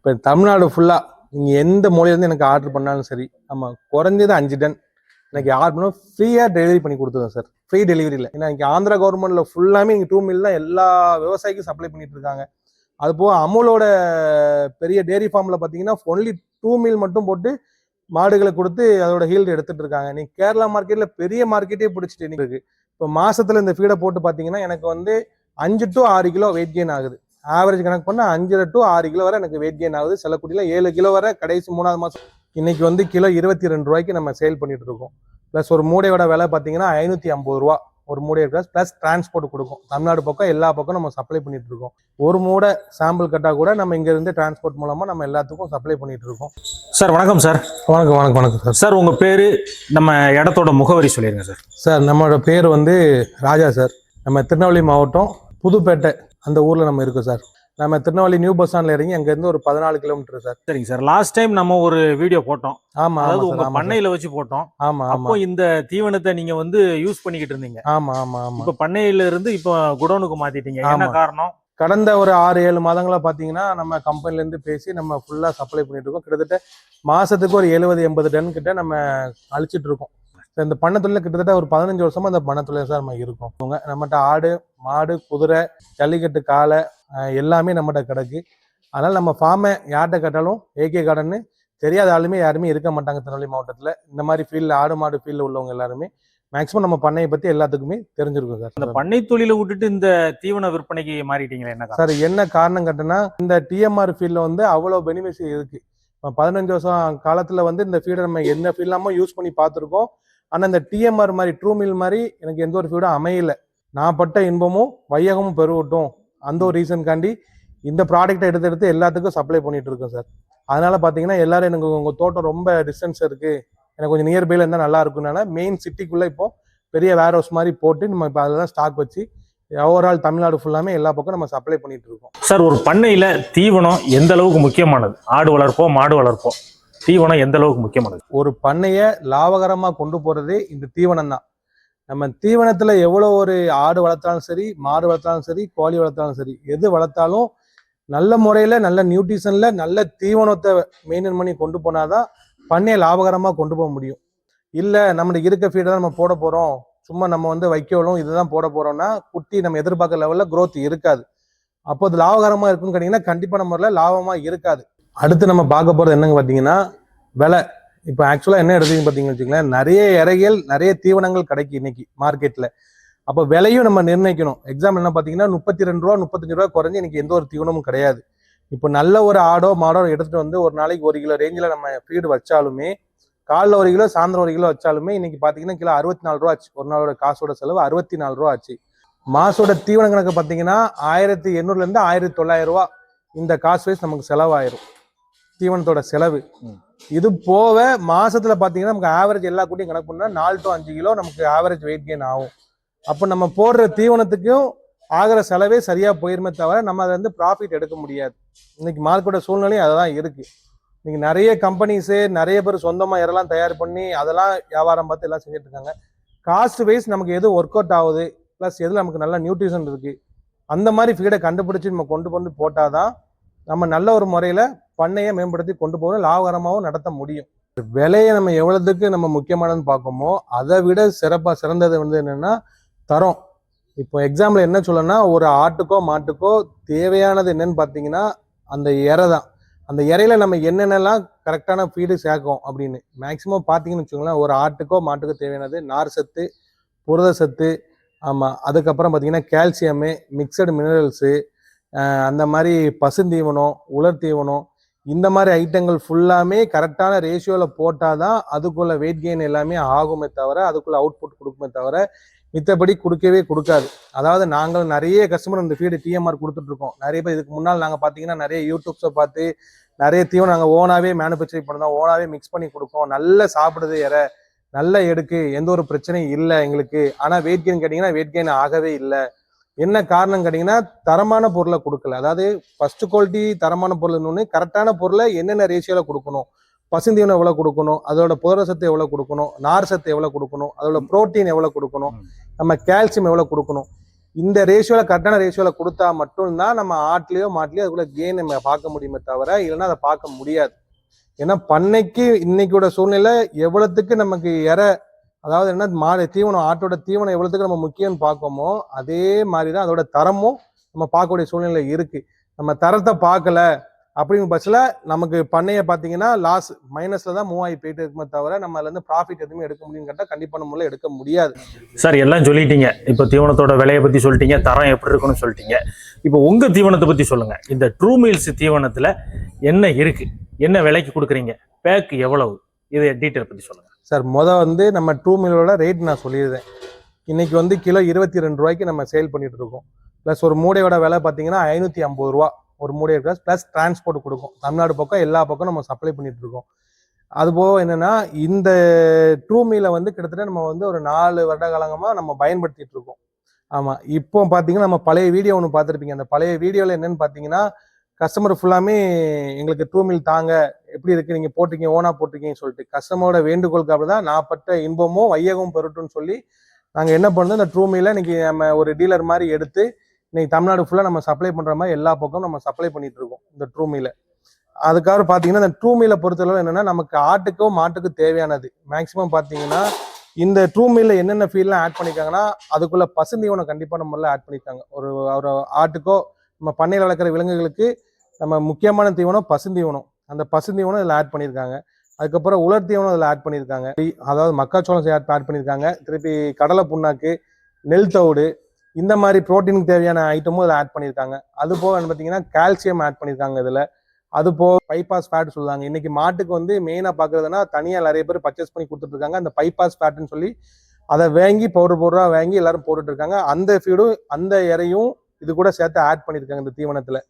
இப்போ தமிழ்நாடு ஃபுல்லாக நீங்கள் எந்த மூலையிலேருந்து எனக்கு ஆர்டர் பண்ணாலும் சரி ஆமாம் குறைஞ்சது அஞ்சு டன். எனக்கு ஆர்டர் பண்ணால் ஃப்ரீயாக டெலிவரி பண்ணி கொடுத்துருவோம் சார் ஃப்ரீ டெலிவரியில் ஏன்னா இங்கே ஆந்திரா கவர்மெண்ட்டில் ஃபுல்லாமே இங்கே டூ மில் தான் எல்லா விவசாயிக்கும் சப்ளை பண்ணிட்டு இருக்காங்க. அது போக அமுலோட பெரிய டேரி ஃபார்மில் பார்த்தீங்கன்னா ஒன்லி டூ மில் மட்டும் போட்டு மாடுகளை கொடுத்து அதோட ஹீல்டு எடுத்துட்டு இருக்காங்க. நீ கேரளா மார்க்கெட்டில் பெரிய மார்க்கெட்டே பிடிச்சிட்டு இருக்கு. இப்போ மாசத்துல இந்த ஃபீடை போட்டு பார்த்தீங்கன்னா எனக்கு வந்து அஞ்சு டு ஆறு கிலோ வெயிட் கெயின் ஆகுது. ஆவரேஜ் கணக்கு பண்ணா அஞ்சரை டு ஆறு கிலோ வரை எனக்கு வெயிட் கெயின் ஆகுது. சில குட்டில ஏழு கிலோ வரை கடைசி மூணாவது மாசம். இன்னைக்கு வந்து கிலோ இருபத்தி ரெண்டு ரூபாய்க்கு நம்ம சேல் பண்ணிட்டு இருக்கோம். ப்ளஸ் ஒரு மூடையோட விலை பார்த்தீங்கன்னா ஐநூத்தி ஐம்பது ரூபா. ஒரு மூடை இருக்கா ப்ளஸ் டிரான்ஸ்போர்ட் கொடுக்கும். தமிழ்நாடு பக்கம் எல்லா பக்கம் நம்ம சப்ளை பண்ணிட்டு இருக்கோம். ஒரு மூடை சாம்பிள் கட்டா கூட நம்ம இங்க இருந்து டிரான்ஸ்போர்ட் மூலமா நம்ம எல்லாத்துக்கும் சப்ளை பண்ணிட்டு இருக்கோம். சார் வணக்கம் சார் வணக்கம் வணக்கம் வணக்கம் சார் சார் உங்க பேரு நம்ம இடத்தோட முகவரி சொல்லிருங்க சார் சார் நம்மளோட பேர் வந்து ராஜா சார் நம்ம திருநெல்வேலி மாவட்டம் புதுப்பேட்டை அந்த ஊர்ல நம்ம இருக்கோம் சார். நம்ம திருநெல்வேலி நியூ பஸ் ஸ்டாண்ட்ல இறங்கி அங்க இருந்து ஒரு பதினாலு கிலோமீட்டர் சார். சரிங்க சார். லாஸ்ட் டைம் நம்ம ஒரு வீடியோ போட்டோம். ஆமா அதாவது உங்க. பண்ணையில வச்சு போட்டோம். ஆமா அப்போ இந்த தீவனத்தை நீங்க வந்து யூஸ் பண்ணிக்கிட்டு இருந்தீங்க. ஆமா ஆமா ஆமா. இப்ப பண்ணையில இருந்து இப்ப குடோனுக்கு மாத்திட்டீங்க. என்ன. காரணம்? கடந்த ஒரு ஆறு ஏழு மாதங்களா பாத்தீங்கன்னா நம்ம கம்பெனில இருந்து பேசி நம்ம ஃபுல்லா சப்ளை பண்ணிட்டு இருக்கோம். கிட்டத்தட்ட மாசத்துக்கு ஒரு எழுபது எண்பது டன் கிட்ட நம்ம அழிச்சிட்டு இருக்கோம். இப்ப இந்த பண்ணத்தொழில கிட்டத்தட்ட ஒரு பதினஞ்சு வருஷமா இந்த பண்ணத்தொழில சார் நம்ம இருக்கோம். நம்மகிட்ட ஆடு மாடு குதிரை ஜல்லிக்கட்டு காளை அஹ் எல்லாமே நம்மகிட்ட கிடக்கு. அதனால நம்ம ஃபார்மை யார்கிட்ட கேட்டாலும் ஏகே கார்டன்னு தெரியாத ஆளுமே யாருமே இருக்க மாட்டாங்க திருநெல்வேலி மாவட்டத்துல. இந்த மாதிரி ஃபீல்டில் ஆடு மாடு ஃபீல்டில் உள்ளவங்க எல்லாருமே மேக்ஸிமம் நம்ம பண்ணையை பத்தி எல்லாத்துக்குமே தெரிஞ்சிருக்கும் இந்த சார் பண்ணை தொழிலை விட்டுட்டு இந்த தீவன விற்பனைக்கு மாறிட்டீங்களா என்ன சார் என்ன காரணம் கேட்டனா இந்த டிஎம்ஆர் ஃபீல்டில் வந்து அவ்வளோ பெனிஃபிட்ஸ் இருக்கு. இப்போ பதினஞ்சு வருஷம் காலத்தில் வந்து இந்த ஃபீடை நம்ம எந்த ஃபீல்டாமோ யூஸ் பண்ணி பார்த்துருக்கோம். ஆனால் இந்த டிஎம்ஆர் மாதிரி ட்ரூ மில் மாதிரி எனக்கு எந்த ஒரு ஃபீடும் அமையல. நான் பட்ட இன்பமும் வையகமும் பெருகட்டும். அந்த ஒரு ரீசன்காண்டி இந்த ப்ராடக்ட்டை எடுத்து எடுத்து எல்லாத்துக்கும் சப்ளை பண்ணிட்டு இருக்கோம் சார் அதனால பார்த்தீங்கன்னா எல்லாரும் எனக்கு உங்கள் தோட்டம் ரொம்ப டிஸ்டன்ஸ் இருக்கு. எனக்கு கொஞ்சம் நியர்பைல இருந்தால் நல்லா இருக்கும்னால மெயின் சிட்டிக்குள்ளே இப்போ பெரிய வேர் ஹவுஸ் மாதிரி போட்டு நம்ம இப்போ அதில் தான் ஸ்டாக் வச்சு ஓவரால் தமிழ்நாடு ஃபுல்லாமே எல்லா பக்கம் நம்ம சப்ளை பண்ணிட்டு இருக்கோம். சார் ஒரு பண்ணையில தீவனம் எந்த அளவுக்கு முக்கியமானது? ஆடு வளர்ப்போம் மாடு வளர்ப்போம். தீவனம் எந்த அளவுக்கு முக்கியமானது? ஒரு பண்ணையை லாபகரமாக கொண்டு போறதே இந்த தீவனம் தான் நம்ம தீவனத்துல எவ்வளோ ஒரு ஆடு வளர்த்தாலும் சரி மாடு வளர்த்தாலும் சரி கோழி வளர்த்தாலும் சரி எது வளர்த்தாலும் நல்ல முறையில நல்ல நியூட்ரிஷன்ல நல்ல தீவனத்தை மெயின்டைன் பண்ணி கொண்டு போனாதான் பண்ணையை லாபகரமாக கொண்டு போக முடியும். இல்லை நம்மளுக்கு இருக்க ஃபீடை தான் நம்ம போட போகிறோம் சும்மா நம்ம வந்து வைக்கோலும் இதுதான் போட போறோம்னா குட்டி நம்ம எதிர்பார்க்குற லெவலில் க்ரோத் இருக்காது. அப்போ அது லாபகரமாக இருக்குன்னு கேட்டிங்கன்னா கண்டிப்பான முறையில் லாபமாக இருக்காது. அடுத்து நம்ம பார்க்க போறது என்னங்க பார்த்தீங்கன்னா விலை. இப்போ ஆக்சுவலாக என்ன எடுத்தீங்கன்னு பார்த்தீங்கன்னு வச்சுங்களேன் நிறைய இறைகள் நிறைய தீவனங்கள் கிடைக்கும் இன்னைக்கு மார்க்கெட்டில் அப்போ விலையும் நம்ம நிர்ணயிக்கணும். எக்ஸாம்பிள் என்ன பார்த்தீங்கன்னா முப்பத்தி ரெண்டு ரூபா முப்பத்தஞ்சு ரூபா குறைஞ்சி இன்னைக்கு எந்த ஒரு தீவனமும் கிடையாது. இப்போ நல்ல ஒரு ஆடோ மாடோ எடுத்துகிட்டு வந்து ஒரு நாளைக்கு ஒரு கிலோ ரேஞ்சில் நம்ம ஃபீடு வச்சாலுமே காலைல ஒரு கிலோ சாயந்தரம் ஒரு கிலோ வச்சாலுமே இன்னைக்கு பார்த்தீங்கன்னா கிலோ அறுபத்தி நாலு ரூபா ஆச்சு. ஒரு நாளோட காசோட செலவு அறுபத்தி நாலு ரூபா ஆச்சு. மாசோட தீவன கணக்கு பார்த்தீங்கன்னா ஆயிரத்தி எண்ணூறுலேருந்து ஆயிரத்தி தொள்ளாயிரம் ரூபா இந்த காசு வைஸ் நமக்கு செலவாயிரும். தீவனத்தோட செலவு. இது போக மாசத்துல பாத்தீங்கன்னா நமக்கு ஆவரேஜ் எல்லா கூட்டியும் கணக்கு பண்ணா நாலு டு அஞ்சு கிலோ நமக்கு ஆவரேஜ் வெயிட் கெயின் ஆகும். அப்போ நம்ம போடுற தீவனத்துக்கும் ஆகிற செலவே சரியா போயிருமே தவிர நம்ம அதை வந்து ப்ராஃபிட் எடுக்க முடியாது. இன்னைக்கு மார்க்கெட்டோட சூழ்நிலையும் அதுதான் இருக்கு. இன்னைக்கு நிறைய கம்பெனிஸு நிறைய பேர் சொந்தமா இதெல்லாம் தயார் பண்ணி அதெல்லாம் வியாபாரம் பார்த்து எல்லாம் செஞ்சுட்டு இருக்காங்க. காஸ்ட் வைஸ் நமக்கு எது ஒர்க் அவுட் ஆகுது ப்ளஸ் எதுல நமக்கு நல்ல நியூட்ரிஷன் இருக்கு அந்த மாதிரி ஃபீடை கண்டுபிடிச்சு நம்ம கொண்டு வந்து போட்டாதான் நம்ம நல்ல ஒரு முறையில பண்ணையை மேம்படுத்தி கொண்டு போகணும் லாபகரமாகவும் நடத்த முடியும். விலையை நம்ம எவ்வளோத்துக்கு நம்ம முக்கியமானதுன்னு பார்க்கோமோ அதை விட சிறப்பாக சிறந்தது வந்து என்னென்னா தரம். இப்போ எக்ஸாம்பிள் என்ன சொல்லணும்னா ஒரு ஆட்டுக்கோ மாட்டுக்கோ தேவையானது என்னன்னு பார்த்தீங்கன்னா அந்த இறை தான். அந்த இறையில நம்ம என்னென்னலாம் கரெக்டான ஃபீடு சேர்க்கும் அப்படின்னு. மேக்ஸிமம் பார்த்தீங்கன்னு வச்சுக்கோங்களேன் ஒரு ஆட்டுக்கோ மாட்டுக்கோ தேவையானது நார் சத்து புரத சத்து ஆமாம் அதுக்கப்புறம் பார்த்தீங்கன்னா கால்சியமு மிக்சடு மினரல்ஸு அந்த மாதிரி பசுந்தீவனம் உலர் தீவனம் இந்த மாதிரி ஐட்டங்கள் ஃபுல்லாமே கரெக்டான ரேஷியோவில் போட்டால் தான் அதுக்குள்ள வெயிட் கெயின் எல்லாமே ஆகுமே தவிர அதுக்குள்ள அவுட்புட் கொடுக்குமே தவிர மித்தபடி கொடுக்கவே கொடுக்காது. அதாவது நாங்கள் நிறைய கஸ்டமர் இந்த ஃபீடு டிஎம்ஆர் கொடுத்துட்ருக்கோம் நிறைய பேர் இதுக்கு முன்னால் நாங்கள் பார்த்தீங்கன்னா நிறைய யூடியூப்ஸை பார்த்து நிறைய தீவனம் நாங்கள் ஓனாகவே மேனுஃபேக்சரிங் பண்ணுறோம் ஓனாகவே மிக்ஸ் பண்ணி கொடுப்போம். நல்ல சாப்பிடுது இறை நல்ல எடுக்கு எந்த ஒரு பிரச்சனையும் இல்லை எங்களுக்கு. ஆனால் வெயிட் கெயின் கேட்டிங்கன்னா வெயிட் கெயின் ஆகவே இல்லை. என்ன காரணம் கேட்டிங்கன்னா தரமான பொருளை கொடுக்கல. அதாவது ஃபர்ஸ்ட் குவாலிட்டி தரமான பொருள் இன்னொன்று கரெக்டான பொருளை என்னென்ன ரேஷியோவில் கொடுக்கணும்? பசுந்தீவனம் எவ்வளோ கொடுக்கணும்? அதோட புரத சத்து எவ்வளோ கொடுக்கணும்? நார் சத்து எவ்வளோ கொடுக்கணும்? அதோட புரோட்டீன் எவ்வளோ கொடுக்கணும். நம்ம கால்சியம் எவ்வளோ கொடுக்கணும்? இந்த ரேஷியோல கரெக்டான ரேஷியோல கொடுத்தா மட்டும்தான் நம்ம ஆட்லயோ மாட்லயோ அதுக்குள்ள கெயின் நம்ம பார்க்க முடியுமே தவிர இல்லைன்னா அதை பார்க்க முடியாது. ஏன்னா பண்ணைக்கு இன்னைக்கோட சூழ்நிலை எவ்வளவுக்கு நமக்கு இற அதாவது என்ன மாடு தீவனம் ஆட்டோட தீவனம் எவ்வளோத்துக்கு நம்ம முக்கியம்னு பார்க்கோமோ அதே மாதிரி தான் அதோட தரமும் நம்ம பார்க்கக்கூடிய சூழ்நிலை இருக்கு. நம்ம தரத்தை பார்க்கல அப்படிங்கிற பட்சத்தில் நமக்கு பண்ணையை பார்த்தீங்கன்னா லாஸ் மைனஸ்ல தான் மூவ் ஆகி போயிட்டு இருக்குமே தவிர நம்ம அதுலேருந்து ப்ராஃபிட் எதுவுமே எடுக்க முடியும்னு கேட்டால் கண்டிப்பாக முறையில் எடுக்க முடியாது. சார் எல்லாம் சொல்லிட்டீங்க. இப்போ தீவனத்தோட விலையை பற்றி சொல்லிட்டீங்க தரம் எப்படி இருக்குன்னு சொல்லிட்டீங்க. இப்போ உங்கள் தீவனத்தை பற்றி சொல்லுங்க. இந்த ட்ரூ மீல்ஸ் தீவனத்தில் என்ன இருக்கு? என்ன விலைக்கு கொடுக்குறீங்க? பேக் எவ்வளவு? இதை டீட்டெயில் பற்றி சொல்லுங்க. சார் மொதல் வந்து நம்ம டூ மில்லோட ரேட் நான் சொல்லியிருந்தேன் இன்றைக்கி வந்து கிலோ இருபத்தி ரெண்டு ரூபாய்க்கு நம்ம சேல் பண்ணிகிட்ருக்கோம் இருக்கோம். ப்ளஸ் ஒரு மூடையோட விலை பார்த்தீங்கன்னா ஐநூற்றி ஐம்பது ரூபா ஒரு மூடை ப்ளஸ் ப்ளஸ் டிரான்ஸ்போர்ட் கொடுக்கும். தமிழ்நாடு பக்கம் எல்லா பக்கம் நம்ம சப்ளை பண்ணிகிட்டு இருக்கோம். அதுபோக என்னென்னா இந்த ட்ரூ மீலை வந்து கிட்டத்தட்ட நம்ம வந்து ஒரு நாலு வருட காலங்கமாக நம்ம பயன்படுத்திகிட்டு இருக்கோம். ஆமாம் இப்போ பார்த்தீங்கன்னா நம்ம பழைய வீடியோ ஒன்று பார்த்துருப்பீங்க. அந்த பழைய வீடியோவில் என்னென்னு பார்த்தீங்கன்னா கஸ்டமர் ஃபுல்லாமே எங்களுக்கு ட்ரூ மீல் தாங்க. எப்படி இருக்கு? நீங்கள் போட்டிருக்கீங்க ஓனா போட்டிருக்கீங்கன்னு சொல்லிட்டு. கஸ்டமரோட வேண்டுகோளுக்கு அப்படி தான் நான் பட்ட இன்பமும் வையகமும் பெறட்டும்னு சொல்லி நாங்கள் என்ன பண்ணோம்? இந்த ட்ரூ மீலை இன்னைக்கு நம்ம ஒரு டீலர் மாதிரி எடுத்து இன்னைக்கு தமிழ்நாடு ஃபுல்லாக நம்ம சப்ளை பண்ணுற மாதிரி எல்லா பக்கமும் நம்ம சப்ளை பண்ணிட்டு இருக்கோம் இந்த ட்ரூ மீலை அதுக்காக பார்த்தீங்கன்னா இந்த ட்ரூ மீலை பொறுத்தளவு என்னென்னா நமக்கு ஆட்டுக்கோ மாட்டுக்கும் தேவையானது. மேக்ஸிமம் பார்த்தீங்கன்னா இந்த ட்ரூ மீல்ல என்னென்ன ஃபீல்லாம் ஆட் பண்ணிருக்காங்கன்னா அதுக்குள்ளே பசுந்தீவனம் கண்டிப்பாக நம்மளால் ஆட் பண்ணியிருக்காங்க ஒரு ஒரு ஆட்டுக்கோ நம்ம பண்ணையில் வளர்க்குற விலங்குகளுக்கு நம்ம முக்கியமான தீவனம் பசுந்தீவனம் அந்த பசுந்தீவனம் இதில் ஆட் பண்ணியிருக்காங்க அதுக்கப்புறம் உலர் தீவனம் இதில் ஆட் பண்ணியிருக்காங்க அதாவது மக்காச்சோளம் ஆட் ஆட் பண்ணியிருக்காங்க திருப்பி கடலை புண்ணாக்கு நெல் தவிடு இந்த மாதிரி ப்ரோட்டீனுக்கு தேவையான ஐட்டமும் இதில் ஆட் பண்ணியிருக்காங்க அது போக வந்து பார்த்தீங்கன்னா கால்சியம் ஆட் பண்ணியிருக்காங்க இதில். அது போக பைபாஸ் ஃபேட் சொல்லுவாங்க. இன்னைக்கு மாட்டுக்கு வந்து மெயினாக பார்க்குறதுனா தனியாக நிறைய பேர் பர்ச்சேஸ் பண்ணி கொடுத்துட்ருக்காங்க அந்த பைபாஸ் ஃபேட்டுன்னு சொல்லி அதை வாங்கி பவுடர் பவுடராக வாங்கி எல்லாரும் போட்டுட்டு இருக்காங்க. அந்த ஃபீடும் அந்த இறையும் இது கூட சேர்த்து ஆட் பண்ணியிருக்காங்க இந்த தீவனத்தில்.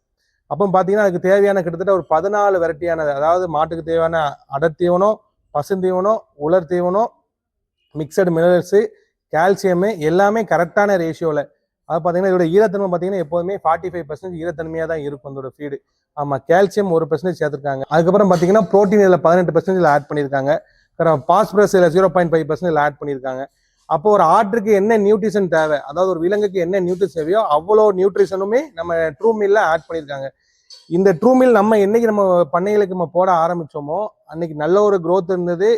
அப்போ பார்த்தீங்கன்னா அதுக்கு தேவையான கிட்டத்தட்ட ஒரு பதினாலு வெரைட்டியான அதாவது மாட்டுக்கு தேவையான அடர் தீவனம் பசுந்தீவனம் உலர் தீவனம் மிக்சடு மினரல்ஸு கால்சியமு எல்லாமே கரெக்டான ரேஷியோவில் அது பார்த்தீங்கன்னா இதோட ஈரத்தன்மை பார்த்தீங்கன்னா எப்போதுமே ஃபார்ட்டி ஃபைவ் பர்சன்டேஜ் ஈரத்தன்மையாக தான் இருக்கும் அதோட ஃபீடு ஆமாம் கால்சியம் ஒரு பர்சன்டேஜ் சேர்த்துருக்காங்க. அதுக்கப்புறம் பார்த்தீங்கன்னா ப்ரோட்டீன் இதில் பதினெட்டு பர்சன்டேஜ் ஆட் பண்ணியிருக்காங்க. அப்புறம் பாஸ்பரஸ் இதில் zero point five percentage add பண்ணியிருக்காங்க. அப்போ ஒரு ஆட்டுக்கு என்ன நியூட்ரிஷன் தேவை? அதாவது ஒரு விலங்குக்கு என்ன நியூட்ரிஷன் தேவையோ அவ்வளோ நியூட்ரிஷனுமே நம்ம ட்ரூ மீல்ல ஆட் பண்ணியிருக்காங்க. இந்த ட்ரூ மீல் நம்ம என்னைக்கு நம்ம பண்ணைகளுக்கு நம்ம போட ஆரம்பிச்சோமோ அன்னைக்கு நல்ல ஒரு க்ரோத் இருந்தது.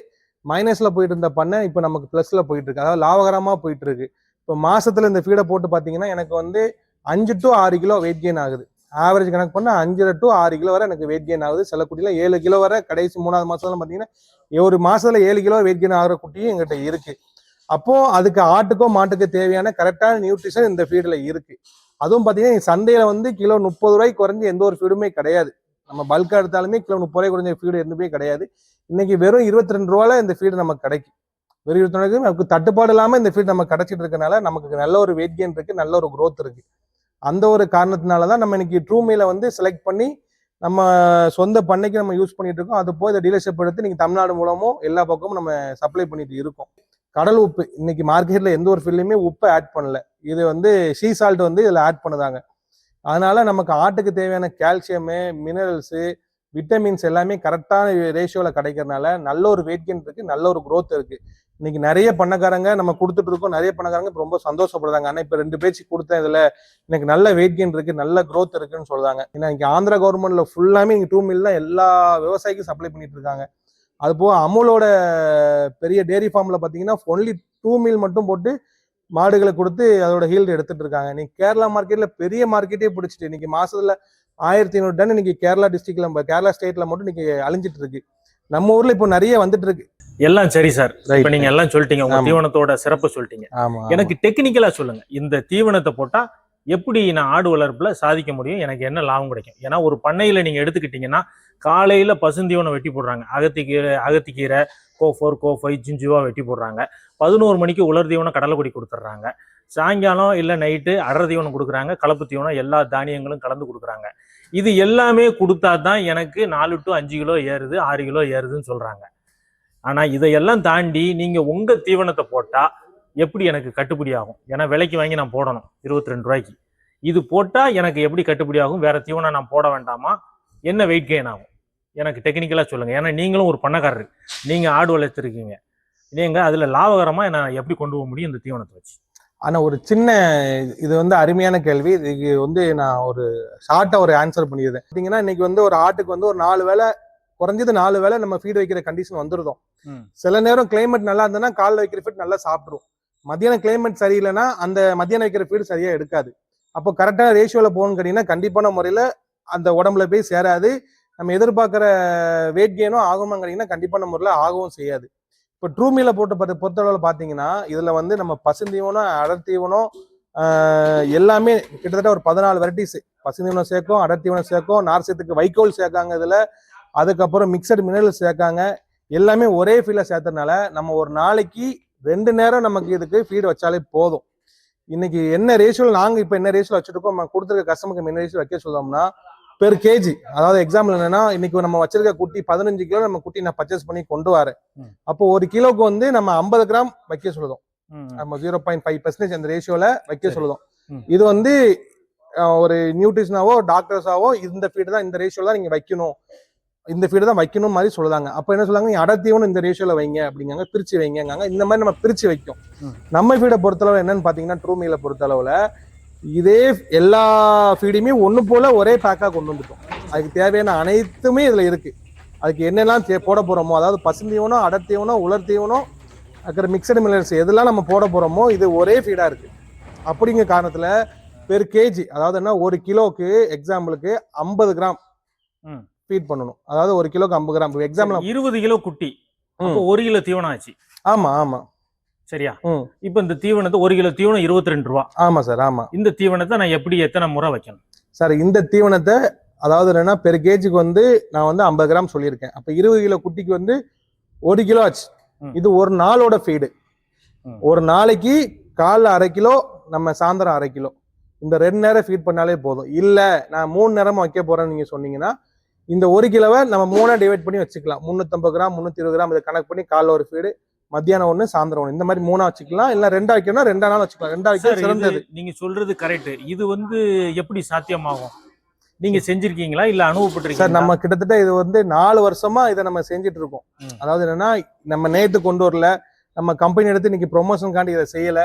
மைனஸ்ல போயிட்டு இருந்த பண்ணை இப்போ நமக்கு பிளஸ்ல போயிட்டு இருக்கு. அதாவது லாபகரமா போயிட்டு இருக்கு. இப்போ மாசத்துல இந்த ஃபீடை போட்டு பாத்தீங்கன்னா எனக்கு வந்து அஞ்சு டு ஆறு கிலோ வெயிட் கெயின் ஆகுது. ஆவரேஜ் கணக்கு பண்ணால் அஞ்சரை டு ஆறு கிலோ வரை எனக்கு வெயிட் கெயின் ஆகுது. சில குட்டியில் ஏழு கிலோ வரை கடைசி மூணாவது மாசத்துல பார்த்தீங்கன்னா ஒரு மாசத்துல ஏழு கிலோ வெயிட் கெயின் ஆகிற குட்டியும் எங்கிட்ட இருக்கு. அப்போ அதுக்கு ஆட்டுக்கோ மாட்டுக்கோ தேவையான கரெக்டான நியூட்ரிஷன் இந்த ஃபீடில் இருக்கு. அதுவும் பார்த்தீங்கன்னா சந்தையில வந்து கிலோ முப்பது ரூபாய்க்கு குறைஞ்சி எந்த ஒரு ஃபீடுமே கிடையாது. நம்ம பல்காக எடுத்தாலுமே கிலோ முப்பது ரூபாய் குறைஞ்ச ஃபீடு எதுவுமே கிடையாது. இன்னைக்கு வெறும் இருபத்தி ரெண்டு ரூபால இந்த ஃபீடு நமக்கு கிடைக்கும். வெறும் இருபத்தி ரெண்டு நமக்கு தட்டுப்பாடு இல்லாமல் இந்த ஃபீடு நம்ம கிடைச்சிட்டு இருக்கனால நமக்கு நல்ல ஒரு வெயிட் கெயின் இருக்கு நல்ல ஒரு க்ரோத் இருக்கு. அந்த ஒரு காரணத்தினால தான் நம்ம இன்னைக்கு ட்ரூமில வந்து செலக்ட் பண்ணி நம்ம சொந்த பண்ணைக்கு நம்ம யூஸ் பண்ணிட்டு இருக்கோம். அது போய் இந்த டீலர்ஷிப் எடுத்து நீங்கள் தமிழ்நாடு மூலமும் எல்லா பக்கமும் நம்ம சப்ளை பண்ணிட்டு இருக்கோம். கடல் உப்பு. இன்னைக்கு மார்க்கெட்ல எந்த ஒரு ஃபீல்ட்லையுமே உப்பை ஆட் பண்ணல. இது வந்து ஷீ சால்ட் வந்து இதில் ஆட் பண்ணுதாங்க. அதனால நமக்கு ஆட்டுக்கு தேவையான கால்சியமு மினரல்ஸு விட்டமின்ஸ் எல்லாமே கரெக்டான ரேஷியோவில் கிடைக்கிறதுனால நல்ல ஒரு வெயிட் கெயின் இருக்குது நல்ல ஒரு க்ரோத் இருக்குது இன்னைக்கு நிறைய பண்ணக்காரங்க நம்ம கொடுத்துட்டு இருக்கோம். நிறைய பண்ணக்காரங்க இப்போ ரொம்ப சந்தோஷப்படுறாங்க. ஆனால் இப்போ ரெண்டு பேச்சு கொடுத்தேன் இதில். எனக்கு நல்ல வெயிட் கெயின் இருக்குது நல்ல க்ரோத் இருக்குன்னு சொல்கிறாங்க ஏன்னா இன்னைக்கு ஆந்திரா கவர்மெண்ட்டில் ஃபுல்லாமே இங்கே டூ மில் தான் எல்லா விவசாயிக்கும் சப்ளை பண்ணிட்டு இருக்காங்க. அது போக அமுலோட பெரிய டேரி ஃபார்ம்ல பாத்தீங்கன்னா ஒன்லி டூ மில் மட்டும் போட்டு மாடுகளை கொடுத்து அதோட ஹீல்டு எடுத்துட்டு இருக்காங்க. இன்னைக்கு கேரளா மார்க்கெட்ல பெரிய மார்க்கெட்டே பிடிச்சிட்டு இன்னைக்கு மாசத்துல ஆயிரத்தி ஐநூறு டன் இன்னைக்கு கேரளா டிஸ்ட்ரிக்ட்ல கேரளா ஸ்டேட்ல மட்டும் இன்னைக்கு அழிஞ்சிட்டு இருக்கு. நம்ம ஊர்ல இப்போ நிறைய வந்துட்டு இருக்கு. எல்லாம் சரி சார். இப்ப நீங்க எல்லாம் சொல்லிட்டீங்க. உங்க. தீவனத்தோட சிறப்பு சொல்லிட்டீங்க. எனக்கு டெக்னிக்கலா சொல்லுங்க. இந்த தீவனத்தை போட்டா எப்படி நான் ஆடு வளர்ப்பில் சாதிக்க முடியும்? எனக்கு என்ன லாபம் கிடைக்கும்? ஏன்னா ஒரு பண்ணையில் நீங்கள் எடுத்துக்கிட்டிங்கன்னா காலையில் காலையில பசுந்தீவனம் வெட்டி போடுறாங்க. அகத்திக்கீரை அகத்திக்கீரை கோ ஃபோர் கோ ஃபைவ் ஜிஞ்சுவா வெட்டி போடுறாங்க. பதினோரு மணிக்கு உலர் தீவனம் கடலைப்பொடி கொடுத்துட்றாங்க. சாயங்காலம் இல்லை நைட்டு அடர் தீவனம் கொடுக்குறாங்க. கலப்பு தீவனம் எல்லா தானியங்களும் கலந்து கொடுக்குறாங்க. இது எல்லாமே கொடுத்தா தான் எனக்கு நாலு டு அஞ்சு கிலோ ஏறுது ஆறு கிலோ ஏறுதுன்னு சொல்கிறாங்க ஆனால் இதையெல்லாம் தாண்டி நீங்கள் உங்கள் தீவனத்தை போட்டால் எப்படி எனக்கு கட்டுப்படி ஆகும்? ஏன்னா விலைக்கு வாங்கி நான் போடணும் இருபத்தி ரெண்டு ரூபாய்க்கு. இது போட்டா எனக்கு எப்படி கட்டுப்படி ஆகும்? வேற தீவனம் நான் போட வேண்டாமா? என்ன வெயிட் கெயின் ஆகும்? எனக்கு டெக்னிக்கலா சொல்லுங்க. ஏன்னா நீங்களும் ஒரு பண்ணக்காரரு. நீங்க ஆடு வளர்த்துருக்கீங்க. நீங்க அதுல லாபகரமா நான் எப்படி கொண்டு போக முடியும் இந்த தீவனத்தை வச்சு? ஆனா ஒரு சின்ன இது வந்து அருமையான கேள்வி. இதுக்கு வந்து நான் ஒரு ஷார்ட்டா ஒரு ஆன்சர் பண்ணிடுறேன். பாத்தீங்கன்னா இன்னைக்கு வந்து ஒரு ஆட்டுக்கு வந்து ஒரு நாலு வேளை குறைஞ்சது நாலு வேளை நம்ம ஃபீட் வைக்கிற கண்டிஷன் வந்துருதோம். சில நேரம் கிளைமேட் நல்லா இருந்ததுன்னா காலைல வைக்கிற ஃபீட் நல்லா சாப்பிட்ரும் மத்தியானம் கிளைமேட் சரியில்லைன்னா அந்த மத்தியானம் வைக்கிற ஃபீடு சரியா எடுக்காது. அப்போ கரெக்டான ரேஷியோல போகணும்னு கேட்டீங்கன்னா கண்டிப்பான முறையில அந்த உடம்புல போய் சேராது. நம்ம எதிர்பார்க்குற வெயிட் கெயினும் ஆகுமாங்கிறீங்கன்னா கண்டிப்பான முறையில் ஆகவும் செய்யாது. இப்போ ட்ரூமில போட்டு பார்த்து பொறுத்தளவில் பார்த்தீங்கன்னா இதுல வந்து நம்ம பசுந்தீவனம் அடர்த்தீவனம் எல்லாமே கிட்டத்தட்ட ஒரு பதினாலு வெரைட்டிஸ் பசுந்தீவனம் சேர்க்கும் அடர்த்தீவனம் சேர்க்கும் நார்சத்துக்கு வைக்கோல் சேர்க்காங்க இதுல. அதுக்கப்புறம் மிக்சடு மினரல் சேர்க்காங்க. எல்லாமே ஒரே ஃபீல்ட சேர்த்ததுனால நம்ம ஒரு நாளைக்கு ரெண்டு நேரம் நமக்கு இதுக்கு ஃபீடு வச்சாலே போதும் இன்னைக்கு என்ன ரேஷியோல நாங்க இப்ப என்ன ரேஷியோல வச்சிருக்கோம் நம்ம கொடுத்துருக்க கஸ்டமருக்கு என்ன ரேஷியோ வைக்க சொல்லோம்னா பெர் கேஜி அதாவது எக்ஸாம்பிள் என்னன்னா இன்னைக்கு நம்ம வச்சிருக்க குட்டி பதினஞ்சு கிலோ நம்ம குட்டி நான் பர்ச்சேஸ் பண்ணி கொண்டு வரேன். அப்போ ஒரு கிலோக்கு வந்து நம்ம ஐம்பது கிராம் வைக்க சொல்லுதோம். நம்ம ஜீரோ பாயிண்ட் ஃபைவ் பர்சன்டேஜ் அந்த ரேஷியோல வைக்க. சொல்லுதோம். இது வந்து ஒரு நியூட்ரிஷனாவோ டாக்டர்ஸாவோ இந்த ஃபீடு தான் இந்த ரேஷியோல தான் நீங்க வைக்கணும் இந்த ஃபீடு தான் வைக்கணும் மாதிரி சொல்லுதாங்க அப்ப என்ன சொல்லுவாங்க நீ அடர்த்தியவனும் இந்த ரேஷியோல வைங்க அப்படிங்காங்க பிரிச்சு வைங்கங்க இந்த மாதிரி நம்ம பிரிச்சு வைக்கும். நம்ம ஃபீடை பொறுத்தளவு என்னன்னு பாத்தீங்கன்னா ட்ரூ மீல பொறுத்தளவுல இதே எல்லா ஃபீடையுமே ஒண்ணு போல ஒரே பேக்கா கொண்டு வந்துட்டோம். அதுக்கு தேவையான அனைத்துமே இதுல இருக்கு. அதுக்கு என்னெல்லாம் போட போறோமோ அதாவது பசுந்தீவனம் அடர்த்தீவனம் உலர்த்தீவனம் அப்புறம் மிக்சடு மில்லர்ஸ் எதெல்லாம் நம்ம போட போறோமோ இது ஒரே ஃபீடா இருக்கு. அப்படிங்கிற காரணத்துல பெர் கேஜி அதாவது என்ன ஒரு கிலோக்கு எக்ஸாம்பிளுக்கு ஐம்பது கிராம். ஃபீட் பண்ணணும். அதாவது ஒரு கிலோக்கு ஐம்பது கிராம். எக்ஸாம்பிள் இருபது கிலோ குட்டி. ஒரு கிலோ தீவனம் ஆச்சு ஆமா ஆமா. சரியா. இப்போ இந்த தீவனத்தை ஒரு கிலோ தீவனம் இருபத்தி ரெண்டு ரூபா. ஆமா சார் ஆமா. இந்த தீவனத்தை நான் எப்படி எத்தனை முறை வைக்கணும்? சார் இந்த தீவனத்தை அதாவது என்னன்னா பெர் கேஜிக்கு வந்து நான் வந்து ஐம்பது கிராம் சொல்லியிருக்கேன். அப்ப இருபது கிலோ குட்டிக்கு வந்து ஒரு கிலோ ஆச்சு. இது ஒரு நாளோட ஃபீடு. ஒரு நாளைக்கு காலைல அரை கிலோ நம்ம சாயந்தரம் அரை கிலோ. இந்த ரெண்டு நேரம் ஃபீட் பண்ணாலே போதும். இல்ல நான் மூணு நேரமா வைக்க போறேன்னு நீங்க சொன்னீங்கன்னா இந்த ஒரு கிலோவை நம்ம மூணா டிவைட் பண்ணி வச்சுக்கலாம். முந்நூற்றம்பது கிராம் முந்நூற்றி இருபது கிராம் இதை கணக்கு பண்ணி காலைல ஒரு ஃபீடு மத்தியானம் ஒன்று சாயந்தரம் ஒன்று இந்த மாதிரி மூணா வச்சுக்கலாம். இல்ல ரெண்டா வைக்கணும்னா ரெண்டா நாள் வச்சுக்கலாம். ரெண்டா வைக்க சார் இது சிறந்தது. நீங்க சொல்றது கரெக்ட் இது வந்து எப்படி சாத்தியமாகும்? நீங்க செஞ்சிருக்கீங்களா? இல்ல சார் அனுபவப்பட்டிருக்கீங்களா நம்ம கிட்டத்தட்ட இது வந்து நாலு வருஷமா இதை நம்ம செஞ்சுட்டு இருக்கோம். அதாவது என்னன்னா நம்ம நேத்து கொண்டு வரல. நம்ம கம்பெனி எடுத்து இன்னைக்கு ப்ரொமோஷனுக்காண்டி இதை செய்யல.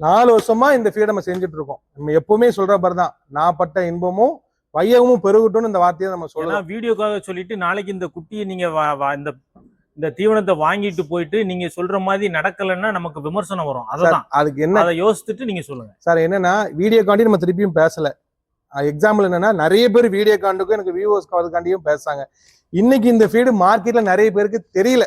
நாலு வருஷமா இந்த ஃபீல்ட நம்ம செஞ்சுட்டு இருக்கோம் நம்ம எப்பவுமே சொல்ற மாதிரி தான் நான் பட்ட இன்பமும் வையகமும் பெருகட்டும்னு இந்த வார்த்தையை நம்ம சொல்லலாம் வீடியோக்காக சொல்லிட்டு நாளைக்கு இந்த குட்டியை நீங்க இந்த இந்த தீவனத்தை வாங்கிட்டு போயிட்டு நீங்க சொல்ற மாதிரி நடக்கலைன்னா நமக்கு விமர்சனம் வரும். அததான். அதுக்கு என்ன அதை யோசிச்சுட்டு நீங்க சொல்லுங்க. சார் என்னன்னா வீடியோ காண்டி நம்ம திருப்பியும் பேசல. எக்ஸாம்பிள் என்னன்னா நிறைய பேர் வீடியோ காண்டுக்கும் எனக்கு வியூவர்ஸ் அதுக்காண்டியும் பேசுறாங்க. இன்னைக்கு இந்த ஃபீடு மார்க்கெட்ல நிறைய பேருக்கு தெரியல.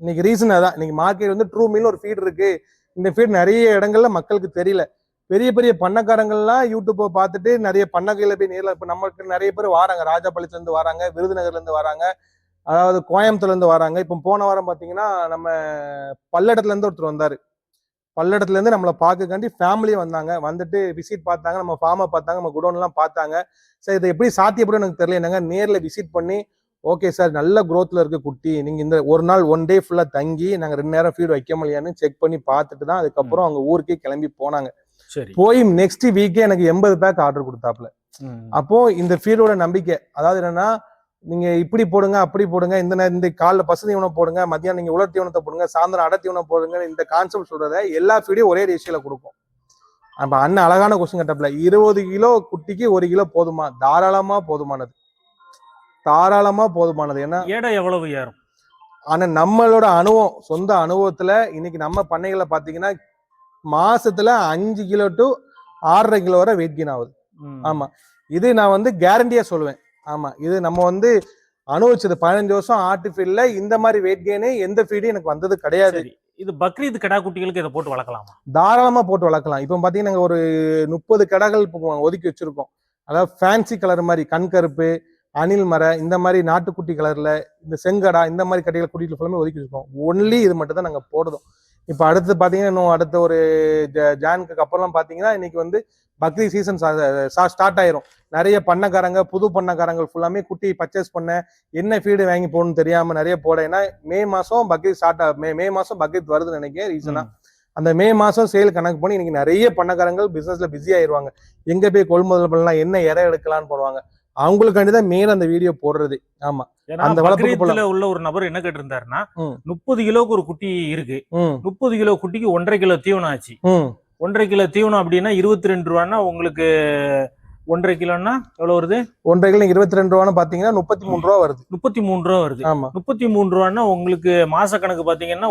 இன்னைக்கு ரீசன் அதான். இன்னைக்கு மார்க்கெட் வந்து ட்ரூ மீல் ஒரு ஃபீட் இருக்கு. இந்த ஃபீட் நிறைய இடங்கள்ல மக்களுக்கு தெரியல. பெரிய பெரிய பண்ணக்காரங்கள்லாம் யூடியூப்பை பார்த்துட்டு நிறைய பண்ணைகளில் போய் நேரில் இப்போ நம்மளுக்கு நிறைய பேர் வராங்க. ராஜபாளையத்துல இருந்து வராங்க விருதுநகர்ல இருந்து வராங்க. அதாவது கோயம்புத்தூர்ல இருந்து வராங்க. இப்போ போன வாரம் பார்த்தீங்கன்னா நம்ம பல்லடத்துல இருந்து ஒருத்தர் வந்தாரு. பல்லடத்துல இருந்து நம்மளை பார்க்கக்காண்டி ஃபேமிலியே வந்தாங்க. வந்துட்டு விசிட் பார்த்தாங்க நம்ம ஃபார்மை பார்த்தாங்க நம்ம குடோன்லாம் பார்த்தாங்க. சார் இதை எப்படி சாத்தியப்படும் எனக்கு தெரியல. என்னங்க? நேர்ல விசிட் பண்ணி ஓகே சார் நல்ல growthல இருக்கு குட்டி. நீங்க இந்த ஒரு நாள் ஒன் டே ஃபுல்லா தங்கி நாங்க ரெண்டு நேரம் ஃபீட் வைக்க முடியான்னு செக் பண்ணி பார்த்துட்டு தான் அதுக்கப்புறம் அவங்க ஊருக்கே கிளம்பி போனாங்க. சரி. போய் நெக்ஸ்ட் வீக்கே எனக்கு எண்பது பேக் ஆர்டர் கொடுத்தாப்ல. அப்போ இந்த ஃபீல்டோட நம்பிக்கை அதாவது என்னன்னா நீங்க இப்படி போடுங்க அப்படி போடுங்க இந்த இந்த காலைல பசு தீவனம் போடுங்க மத்தியானம் நீங்க உலர் தீவனத்தை போடுங்க சாயந்தரம் அடை தீவனம் போடுங்க இந்த கான்செப்ட் சொல்றத எல்லா ஃபீடையும் ஒரே ரேஷியோல கொடுக்கும். அப்ப அண்ணன் அழகான கொஸ்டின் கேட்டப்ல இருபது கிலோ குட்டிக்கு ஒரு கிலோ போதுமா? தாராளமா போதுமானது. தாராளமா போதுமானது. ஏன்னா எடை எவ்வளவு ஏறும்? ஆனா நம்மளோட அனுபவம் சொந்த அனுபவத்துல இன்னைக்கு நம்ம பண்ணைகளை பாத்தீங்கன்னா மாசத்துல அஞ்சு கிலோ டு ஆறரை கிலோ வரை வெயிட் கெயின் ஆகுது. ஆமா. இது நான் வந்து கேரண்டியா சொல்லுவேன். ஆமா. இது நம்ம வந்து அனுபவிச்சது பதினஞ்சு வருஷம் ஆட்டு ஃபீல்ட்ல இந்த மாதிரி வெயிட் கெயின் எந்த ஃபீடும் எனக்கு வந்தது கிடையாது. இது பக்ரீத் கடா குட்டிகளுக்கு இதை போட்டு வளர்க்கலாமா? தாராளமா போட்டு வளர்க்கலாம். இப்போ பாத்தீங்கன்னா நாங்க ஒரு முப்பது கடைகள் இப்போ ஒதுக்கி வச்சிருக்கோம். அதாவது ஃபேன்சி கலர் மாதிரி கண் கருப்பு அணில் மர இந்த மாதிரி நாட்டுக்குட்டி கலர்ல இந்த செங்கடா இந்த மாதிரி கடைகள் குட்டிகள் ஃபுல்லாமே ஒதுக்கி வச்சிருக்கோம். ஒன்லி இது மட்டும் தான் நாங்க போடுறோம். இப்போ அடுத்து பாத்தீங்கன்னா இன்னும் அடுத்த ஒரு ஜ- ஜானுக்கு அப்புறம் பாத்தீங்கன்னா இன்னைக்கு வந்து பக்ரீத் சீசன் ஸ்டார்ட் ஆயிரும். நிறைய பண்ணக்காரங்க புது பண்ணக்காரங்க ஃபுல்லாமே குட்டி பர்ச்சேஸ் பண்ண என்ன ஃபீடு வாங்கி போடணும்னு தெரியாம நிறைய போட ஏன்னா மே மாசம் பக்ரீத் ஸ்டார்ட் மே மே மாசம் பக்ரீத் வருதுன்னு நினைக்கிறேன் ரீசனா அந்த மே மாசம் சேல் கணக்கு பண்ணி இன்னைக்கு நிறைய பண்ணக்காரங்கள் பிசினஸ்ல பிஸி ஆயிருவாங்க. எங்க போய் கொள்முதல் பண்ணலாம் என்ன இறை எடுக்கலாம்னு போடுவாங்க. அவங்களுக்காண்டி தான் மெயின் அந்த வீடியோ போடுறது. ஆமா. அந்த வளர்ப்புக்கு பக்ரீத்ல உள்ள ஒரு நபர் என்ன கேட்டிருந்தாருன்னா. முப்பது கிலோக்கு ஒரு குட்டி இருக்கு. முப்பது கிலோ குட்டிக்கு ஒன்றரை கிலோ தீவனம் ஆச்சு. ஒன்றரை கிலோ தீவனம் அப்படின்னா இருபத்தி ரெண்டு ரூபான்னா உங்களுக்கு ஒன்றரை கிலோன்னா எவ்வளவு வருது? ஒன்றரை கிலோ இருபத்தி ரெண்டு ரூபான்னு பாத்தீங்கன்னா முப்பத்தி மூணு ரூபா வருது. முப்பத்தி மூணு ரூபா வருது. ஆமா. முப்பத்தி மூணு ரூபான்னா உங்களுக்கு மாச கணக்கு பாத்தீங்கன்னா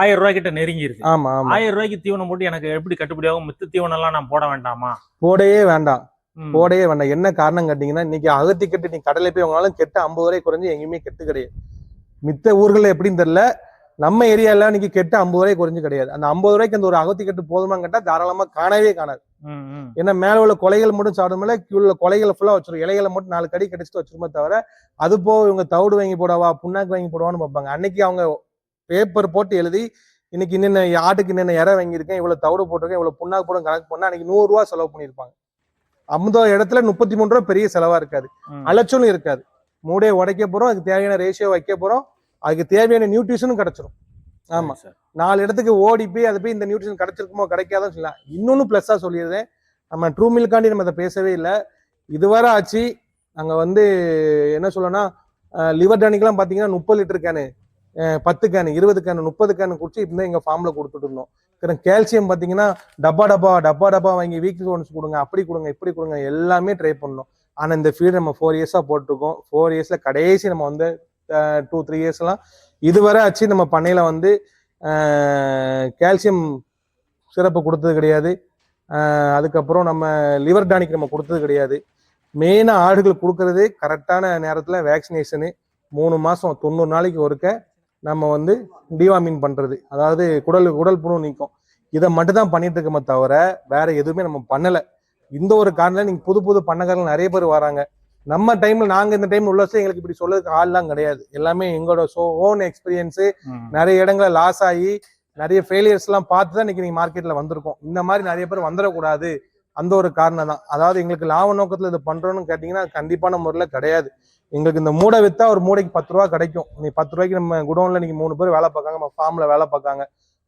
ஆயிரம் ரூபாய் கிட்ட நெருங்கி இருக்கு. ஆமா ஆயிரம் ரூபாய்க்கு தீவனம் போட்டு எனக்கு எப்படி கட்டுப்படி ஆகும்? மித்த தீவனம் எல்லாம் நான் போட வேண்டாமா? போடவே வேண்டாம். ம். போடவே வேண்டாம். என்ன காரணம் கேட்டீங்கன்னா இன்னைக்கு அகத்தி கட்டு நீ கடலை போய் உங்களாலும் கெட்ட ஐம்பது ரூபாய் குறைஞ்சு எங்கேயுமே கெட்டு கிடையாது மித்த ஊர்கள்ல எப்படின்னு தெரியல. நம்ம ஏரியால இன்னைக்கு கெட்ட ஐம்பது ரூபாய் குறைஞ்சு கிடையாது. அந்த ஐம்பது ரூபாய்க்கு அந்த ஒரு அகத்தி கட்டு போதுமான்னு கேட்டா தாராளமா காணவே காணாது. ஏன்னா மேல உள்ள கொலைகள் மட்டும் சாப்பிடும்போது கீழ உள்ள கொலைகளை ஃபுல்லா வச்சிரும். இலைகளை மட்டும் நாலு கடி கடிச்சிட்டு வச்சிருமே தவிர அது போக இவங்க தவிடு வாங்கி போடவா புண்ணாக்கு வாங்கி போடவான்னு பார்ப்பாங்க. அன்னைக்கு அவங்க பேப்பர் போட்டு எழுதி இன்னைக்கு இன்னென்ன ஆட்டுக்கு இன்னென்ன இறை வாங்கியிருக்கேன் இவ்வளவு தவிடு போட்டிருக்கேன் இவ்வளவு புண்ணாக்கு போடும் கணக்கு பண்ணா அன்னைக்கு நூறு ரூபா செலவு பண்ணியிருப்பாங்க. அந்த இடத்துல முப்பத்தி மூணு ரூபா பெரிய செலவா இருக்காது. அலைச்சலும் இருக்காது. மூடையை உடைக்க போறோம் அதுக்கு தேவையான ரேஷியோ வைக்க போறோம் அதுக்கு தேவையான நியூட்ரிஷனும் கிடைச்சிரும். ஆமா. நாலு இடத்துக்கு ஓடி போய் அது போய் இந்த நியூட்ரிஷன் கிடைச்சிருக்குமோ கிடைக்காதுன்னு சொல்லலாம் இன்னொன்னு ப்ளஸ்ஸா சொல்லிடுறேன் நம்ம ட்ரூ மில்காண்டி நம்ம அதை பேசவே இல்லை. இதுவரை ஆச்சு அங்க வந்து என்ன சொல்லணும்னா லிவர் டானிக்லாம் பாத்தீங்கன்னா முப்பது லிட்டர் கேனு. பத்து கேனு இருபது கேனு முப்பது கேனு குடிச்சு இப்போ எங்க ஃபார்ம்ல கொடுத்துட்டு இருந்தோம். அப்புறம் கேல்சியம் பாத்தீங்கன்னா டப்பா டப்பா டப்பா டப்பா வாங்கி வீக்லி ஒன்ஸ் கொடுங்க அப்படி கொடுங்க இப்படி கொடுங்க எல்லாமே ட்ரை பண்ணோம். ஆனா இந்த ஃபீல்டு நம்ம ஃபோர் இயர்ஸா போட்டிருக்கோம். ஃபோர் இயர்ஸ்ல கடைசி நம்ம வந்து டூ த்ரீ இயர்ஸ்லாம் இதுவரை ஆச்சு நம்ம பண்ணையில வந்து கால்சியம் சிறப்பு கொடுத்தது கிடையாது. அதுக்கப்புறம் நம்ம லிவர் டானிக் நம்ம கொடுத்தது கிடையாது. மெயினாக ஆடுகள் கொடுக்கறது கரெக்டான நேரத்தில் வேக்சினேஷனு மூணு மாதம் தொண்ணூறு நாளைக்கு ஒருக்க நம்ம வந்து டிவாமின் பண்ணுறது அதாவது குடல் குடல் புழு நீக்கம். இதை மட்டும் தான் பண்ணிட்டு இருக்கோமே தவிர வேற எதுவுமே நம்ம பண்ணலை. இந்த ஒரு காரணம் நீங்கள் புது புது பண்ணக்காரர்கள் நிறைய பேர் வராங்க. நம்ம டைம்ல நாங்க இந்த டைம் உள்ள வருஷம் எங்களுக்கு இப்படி சொல்றதுக்கு ஆள்லாம் கிடையாது. எல்லாமே எங்களோட சோ ஓன் எக்ஸ்பீரியன்ஸு. நிறைய இடங்களை லாஸ் ஆகி நிறைய ஃபெயிலியர்ஸ் எல்லாம் பார்த்து தான் இன்னைக்கு நீங்க மார்க்கெட்ல வந்திருக்கோம். இந்த மாதிரி நிறைய பேர் வந்துடக்கூடாது. அந்த ஒரு காரணம் தான் அதாவது எங்களுக்கு லாப நோக்கத்துல இது பண்றோம்னு கேட்டீங்கன்னா கண்டிப்பான முறையில் கிடையாது. எங்களுக்கு இந்த மூடை வித்தா ஒரு மூடைக்கு பத்து ரூபா கிடைக்கும். நீ பத்து ரூபாய்க்கு நம்ம குடோன்ல நீங்க மூணு பேர் வேலை பார்க்காங்க நம்ம ஃபார்ம்ல வேலை பார்க்காங்க.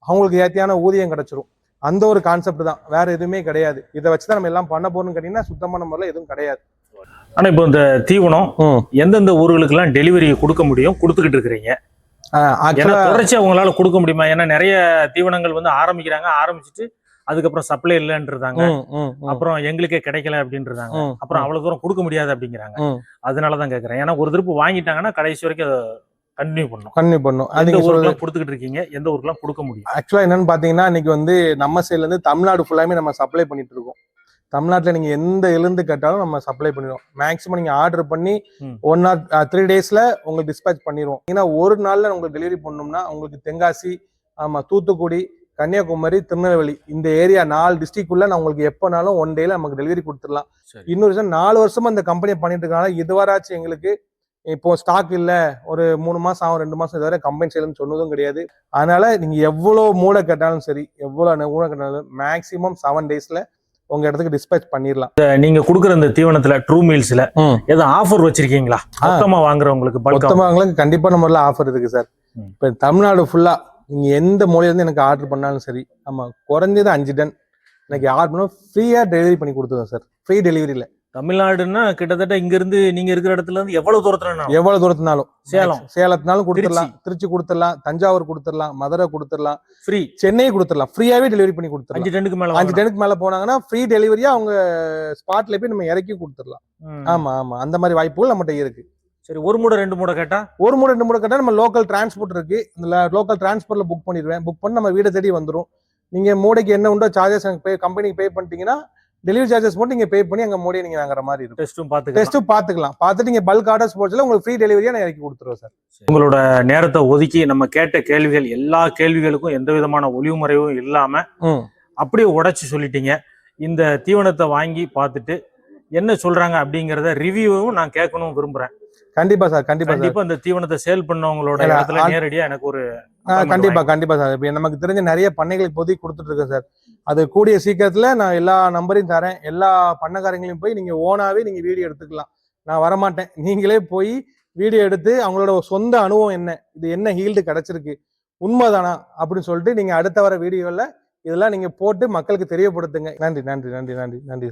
அவங்களுக்கு ஏத்தியான ஊதியம் கிடைச்சிரும். அந்த ஒரு கான்செப்ட் தான். வேற எதுவுமே கிடையாது. இதை வச்சு தான் நம்ம எல்லாம் பண்ண போறோம்னு கேட்டீங்கன்னா சுத்தமான முறையில் எதுவும் கிடையாது. ஆனா இப்போ இந்த தீவனம். எந்தெந்த ஊர்களுக்கு எல்லாம் டெலிவரி கொடுக்க முடியும்? கொடுத்துக்கிட்டு இருக்கிறீங்க. தொடர்ச்சியா உங்களால கொடுக்க முடியுமா? ஏன்னா நிறைய தீவனங்கள் வந்து ஆரம்பிக்கிறாங்க. ஆரம்பிச்சுட்டு அதுக்கப்புறம் சப்ளை ம், அப்புறம் எங்களுக்கே கிடைக்கல அப்படின்றதாங்க. ம், அப்புறம் அவ்வளவு தூரம் கொடுக்க முடியாது அப்படிங்கிறாங்க. அதனாலதான் கேக்குறேன். ஏன்னா ஒரு திருப்பு வாங்கிட்டாங்கன்னா கடைசி வரைக்கும் கண்டினியூ பண்ணும் கன்டினியூ பண்ணும் எந்த ஊருக்குலாம் கொடுத்துக்கிட்டு இருக்கீங்க எந்த ஊருக்குலாம் கொடுக்க முடியும்? ஆக்சுவலா என்னன்னு பாத்தீங்கன்னா இன்னைக்கு வந்து நம்ம சைட்ல இருந்து தமிழ்நாடு ஃபுல்லாமே நம்ம சப்ளை பண்ணிட்டு இருக்கோம். தமிழ்நாட்டுல நீங்க எந்த எழுந்து கேட்டாலும் நம்ம சப்ளை பண்ணிடுவோம். மேக்ஸிமம் நீங்க ஆர்டர் பண்ணி. ஒன் ஆர் த்ரீ டேஸ்ல உங்களுக்கு டிஸ்பேச் பண்ணிடுவோம். ஏன்னா ஒரு நாள்ல உங்களுக்கு டெலிவரி பண்ணோம்னா உங்களுக்கு தென்காசி ஆமா தூத்துக்குடி கன்னியாகுமரி திருநெல்வேலி இந்த ஏரியா நாலு டிஸ்ட்ரிக்ட்குள்ள நான் உங்களுக்கு எப்போனாலும் ஒன் டேல நமக்கு டெலிவரி கொடுத்துடலாம். இன்னொரு விஷயம் நாலு வருஷமா இந்த கம்பெனியை பண்ணிட்டு இருக்கனால இதுவராச்சும் எங்களுக்கு இப்போ ஸ்டாக் இல்ல. ஒரு மூணு மாசம் ஆகும் ரெண்டு மாசம் இதுவரை கம்பெனி செய்யலன்னு சொன்னதும் கிடையாது. அதனால நீங்க எவ்வளவு மூளை கேட்டாலும் சரி எவ்வளவு மூளை கேட்டாலும் மேக்ஸிமம் செவன் டேஸ்ல உங்க இடத்துக்கு டிஸ்பேச் பண்ணிடலாம். நீங்க கொடுக்குற இந்த தீவனத்துல ட்ரூ மீல்ஸ்ல ஏதோ ஆஃபர் வச்சிருக்கீங்களா? மொத்தமா வாங்குறவங்களுக்கு பல்கா மொத்தமாங்களுக்கு கண்டிப்பான முறையில் ஆஃபர் இருக்கு சார். இப்போ தமிழ்நாடு ஃபுல்லா நீங்க எந்த மூலையில இருந்து எனக்கு ஆர்டர் பண்ணாலும் சரி ஆமா குறைஞ்சது அஞ்சு டன். எனக்கு ஆர்டர் பண்ணா ஃப்ரீயா டெலிவரி பண்ணி கொடுத்துருவோம் சார் ஃப்ரீ டெலிவரியில தமிழ்நாடுன்னா கிட்டத்தட்ட இங்க இருந்து நீங்க இருக்கிற இடத்துல இருந்து எவ்வளவு தூரத்துல எவ்வளவு தூரத்தினாலும். சேலம். சேலத்தினாலும் கொடுத்துடலாம். திருச்சி. கொடுத்துடலாம். தஞ்சாவூர் கொடுத்துடலாம். மதுரை கொடுத்துடலாம். ஃப்ரீ சென்னை கொடுத்துடலாம். ஃப்ரீயாவே டெலிவரி பண்ணி கொடுத்துடலாம். அஞ்சு டன்னுக்கு மேல அஞ்சு. டனுக்கு மேல போனாங்கன்னா ஃப்ரீ டெலிவரியா அவங்க ஸ்பாட்ல போய் நம்ம இறக்கி கொடுத்துடலாம். ம். ஆமா ஆமா. அந்த மாதிரி வாய்ப்புகள் நம்மகிட்ட இருக்கு. சரி ஒரு மூடை ரெண்டு மூடை கேட்டா? ஒரு மூணு ரெண்டு மூணு கேட்டா நம்ம லோக்கல் டிரான்ஸ்போர்ட் இருக்கு. இந்த லோக்கல் டிரான்ஸ்போர்ட்ல புக் பண்ணிடுவேன். புக் பண்ணி நம்ம வீடை தேடி வந்துரும். நீங்க மூடைக்கு என்ன உண்டோ சார்ஜஸ் பே கம்பெனிக்கு பே பண்ணிட்டீங்கன்னா டெலிவரி சார்ஜஸ் மட்டும் நீங்க பே பண்ணி அங்க மூடையை நீங்க வாங்குற மாதிரி இருக்கும். டெஸ்ட்டும் பாத்துக்கலாம் டெஸ்ட்டும் பாத்துக்கலாம் பார்த்துட்டு நீங்க பல்க் ஆர்டர்ஸ் போச்சுல உங்களுக்கு ஃப்ரீ டெலிவரியா நான் இறக்கி கொடுத்துருவேன் சார். உங்களோட நேரத்தை ஒதுக்கி நம்ம கேட்ட கேள்விகள் எல்லா கேள்விகளுக்கும் எந்த விதமான ஒளிவு மறைவும் இல்லாம அப்படியே உடைச்சு சொல்லிட்டீங்க. இந்த தீவனத்தை வாங்கி பார்த்துட்டு என்ன சொல்றாங்க அப்படிங்கறத ரிவ்யூவும் நான் கேட்கணும் விரும்புறேன். கண்டிப்பா சார் கண்டிப்பா கண்டிப்பா இந்த தீவனத்தை சேல் பண்ணவங்களோட இடத்துல நேரடியா எனக்கு ஒரு கண்டிப்பா கண்டிப்பா சார். இப்போ நமக்கு தெரிஞ்ச நிறைய பண்ணைகள் இப்போதைக்கு கொடுத்துட்டு இருக்கேன் சார். அது கூடிய சீக்கிரத்துல நான் எல்லா நம்பரையும் தரேன். எல்லா பண்ணக்காரங்களையும் போய் நீங்க ஓனாவே நீங்க வீடியோ எடுத்துக்கலாம். நான் வரமாட்டேன். நீங்களே போய் வீடியோ எடுத்து அவங்களோட சொந்த அனுபவம் என்ன? இது என்ன ஹீல்டு கிடைச்சிருக்கு? உண்மைதானா? அப்படின்னு சொல்லிட்டு நீங்க அடுத்த வர வீடியோல இதெல்லாம் நீங்க போட்டு மக்களுக்கு தெரியப்படுத்துங்க. நன்றி நன்றி நன்றி நன்றி நன்றி